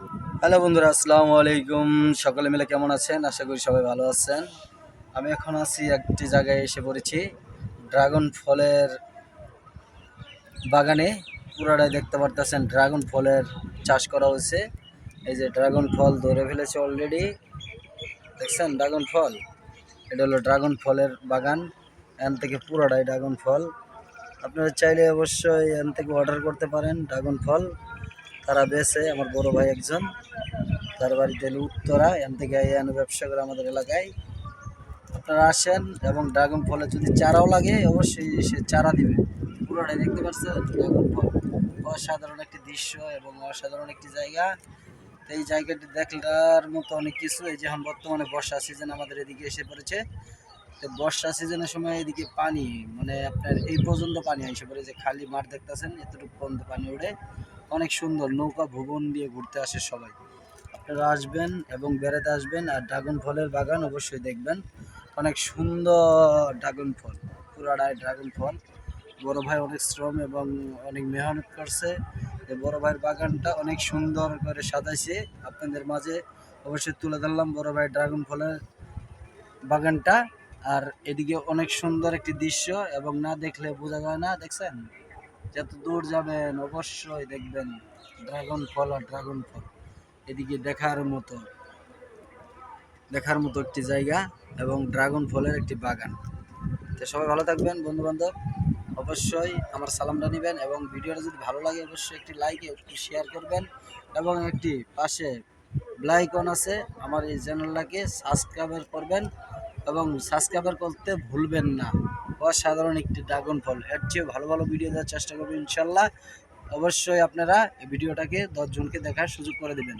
Hello বন্ধুরা, আসসালামু আলাইকুম। সকলে মিলে কেমন আছেন? আশা করি সবাই ভালো আছেন। আমি এখন আছি একটি জায়গায় এসে পড়েছি ড্রাগন ফলের বাগানে। পুরাটাই দেখতে পারতেছেন, ড্রাগন ফলের চাষ করা হয়েছে। এই যে ড্রাগন ফল ধরে ফেলেছে অলরেডি দেখছেন ড্রাগন ফল? এটা হলো ড্রাগন ফলের বাগান, এখান থেকে পুরাটাই ড্রাগন ফল। আপনারা চাইলে অবশ্যই এখান থেকে অর্ডার করতে পারেন ড্রাগন ফল। তারা বেছে আমার বড় ভাই একজন। তার বাড়িতে উত্তরা, এখান থেকে এখানে ব্যবসা করে আমাদের এলাকায়। আপনারা আসেন এবং ড্রাগন ফলের যদি চারাও লাগে, অবশ্যই সে চারা দিবে। পুরোটাই দেখতে পাচ্ছেন ড্রাগন ফল। অসাধারণ একটি দৃশ্য এবং অসাধারণ একটি জায়গা। এই জায়গাটি দেখার মতো অনেক কিছু, এই যে এখন বর্তমানে বর্ষা সিজন আমাদের এদিকে এসে পড়েছে। তো বর্ষা সিজনের সময় এদিকে পানি মানে আপনার এই পর্যন্ত পানি এসে পড়ে যে খালি মাঠ দেখতেছেন, এতটুকু পর্যন্ত পানি ওঠে অনেক সুন্দর নৌকা ভুবন দিয়ে ঘুরতে আসে সবাই। আপনারা আসবেন এবং বেড়াতে আসবেন, আর ড্রাগন ফলের বাগান অবশ্যই দেখবেন। অনেক সুন্দর ড্রাগন ফল পুরাটাই ড্রাগন ফল। বড় ভাই অনেক শ্রম এবং অনেক মেহনত করছে। বড় ভাইয়ের বাগানটা অনেক সুন্দর করে সাজাইছে। আপনাদের মাঝে অবশ্যই তুলে ধরলাম বড় ভাই ড্রাগন ফলের বাগানটা। আর এদিকে অনেক সুন্দর একটি দৃশ্য এবং না দেখলে বোঝা যায় না, দেখছেন? যত দূর যাবেন অবশ্যই দেখবেন ড্রাগন ফল আর ড্রাগন ফল। এদিকে দেখার মতো দেখার মতো একটি জায়গা এবং ড্রাগন ফলের একটি বাগান। তো সবাই ভালো থাকবেন বন্ধু বান্ধব অবশ্যই আমার সালামটা নেবেন এবং ভিডিওটা যদি ভালো লাগে অবশ্যই একটি লাইক একটু শেয়ার করবেন এবং একটি পাশে ব্লাইকন আছে। আমার এই চ্যানেলটাকে সাবস্ক্রাইবার করবেন। এবং সাবস্ক্রাইবার করতে ভুলবেন না। অসাধারণ একটি ড্রাগন ফল। এর চেয়ে ভালো ভালো ভিডিও দেওয়ার চেষ্টা করবেন ইনশাল্লাহ। অবশ্যই আপনারা এই ভিডিওটাকে দশজনকে দেখার সুযোগ করে দেবেন।